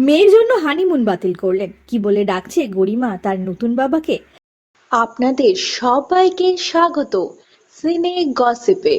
মেয়ের জন্য হানিমুন বাতিল করলেন। কি বলে ডাকছে গরিমা তার নতুন বাবাকে? আপনাদের সবাইকে স্বাগত। সিনে গসিপে।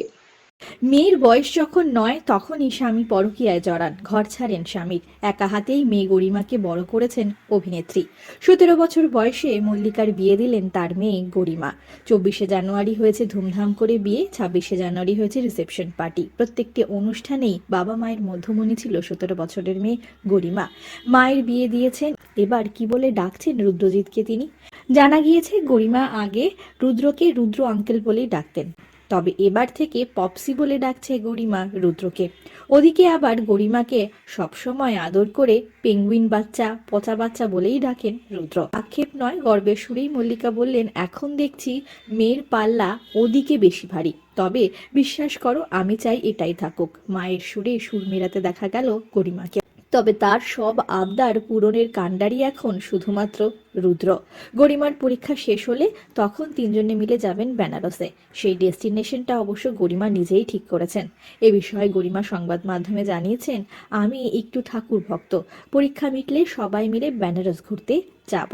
মেয়ের বয়স যখন নয়, তখনই স্বামী পরকীয়ায় জড়ান। ঘর ছাড়েন স্বামীর। একা হাতেই মেয়ে গরিমাকে বড় করেছেন অভিনেত্রী। সতেরো বছর বয়সে মল্লিকার বিয়ে দিলেন তার মেয়ে গরিমা। চব্বিশে জানুয়ারি হয়েছে ধুমধাম করে বিয়ে, ছাব্বিশে জানুয়ারি হয়েছে রিসেপশন পার্টি। প্রত্যেকটি অনুষ্ঠানেই বাবা মায়ের মধ্যমণি ছিল সতেরো বছরের মেয়ে গরিমা। মায়ের বিয়ে দিয়েছেন, এবার কি বলে ডাকছেন রুদ্রজিৎকে তিনি? জানা গিয়েছে, গরিমা আগে রুদ্রকে রুদ্র আঙ্কেল বলেই ডাকতেন। তবে এবার থেকে পপসি বলে ডাকছে গরিমা রুদ্রকে। ওদিকে আবার গরিমাকে সবসময় আদর করে পেঙ্গুইন বাচ্চা, পচা বাচ্চা বলেই ডাকেন রুদ্র। আক্ষেপ নয়, গর্বের সুরেই মল্লিকা বললেন, এখন দেখছি মেয়ের পাল্লা ওদিকে বেশি ভারী। তবে বিশ্বাস করো, আমি চাই এটাই থাকুক। মায়ের সুরে সুর মেলাতে দেখা গেল গরিমাকে। তবে তার সব আবদার পূরণের কাণ্ডারি এখন শুধুমাত্র রুদ্র। গরিমার পরীক্ষা শেষ হলে তখন তিনজনে মিলে যাবেন বেনারসে। সেই ডেস্টিনেশনটা অবশ্য গরিমা নিজেই ঠিক করেছেন। এ বিষয়ে গরিমা সংবাদ মাধ্যমে জানিয়েছেন, আমি একটু ঠাকুর ভক্ত। পরীক্ষা মিটলে সবাই মিলে বেনারস ঘুরতে যাব।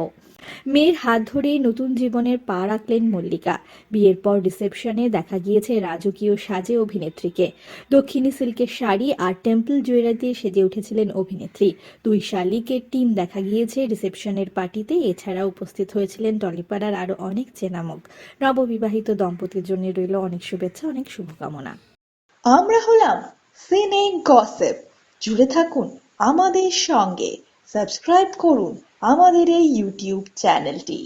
মেয়ের হাত ধরেই নতুন জীবনের পা রাখলেন মল্লিকা। বিয়ের পর রিসেপশনে দেখা গিয়েছে রাজকীয় সাজে অভিনেত্রীকে। দক্ষিণী সিল্কের শাড়ি আর টেম্পল জুয়েলারি দিয়ে সেজে উঠেছিলেন অভিনেত্রী। দুই শালিকের টিম দেখা গিয়েছে রিসেপশনের পার্টিতে। এছাড়া উপস্থিত হয়েছিলেন টলিপাড়ার আরও অনেক চেনামুখ নববিবাহিত দম্পতির জন্য রইল অনেক শুভেচ্ছা, অনেক শুভকামনা। আমরা হলাম সিনে গসেপ। জুড়ে থাকুন আমাদের সঙ্গে। সাবস্ক্রাইব করুন আমাদের এই ইউটিউব চ্যানেলটি।